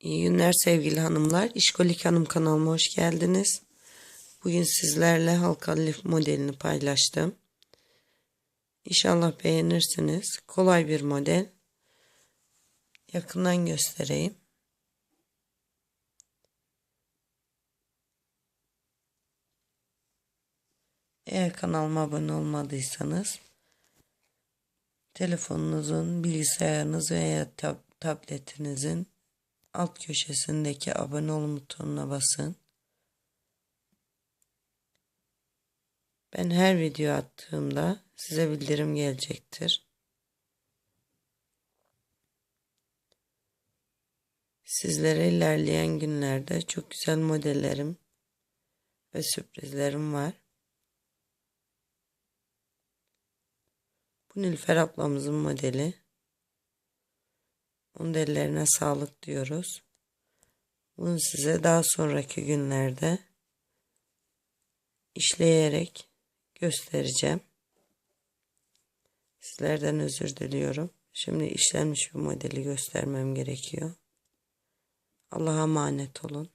İyi günler sevgili hanımlar. İşkolik Hanım kanalıma hoş geldiniz. Bugün sizlerle halka lif modelini paylaştım. İnşallah beğenirsiniz. Kolay bir model. Yakından göstereyim. Eğer kanalıma abone olmadıysanız telefonunuzun, bilgisayarınız veya tab tabletinizin alt köşesindeki abone ol butonuna basın. Ben her video attığımda size bildirim gelecektir. Sizlere ilerleyen günlerde çok güzel modellerim ve sürprizlerim var. Bu Nilfer ablamızın modeli. Onun ellerine sağlık diyoruz. Bunu size daha sonraki günlerde işleyerek göstereceğim. Sizlerden özür diliyorum. Şimdi işlenmiş bir modeli göstermem gerekiyor. Allah'a emanet olun.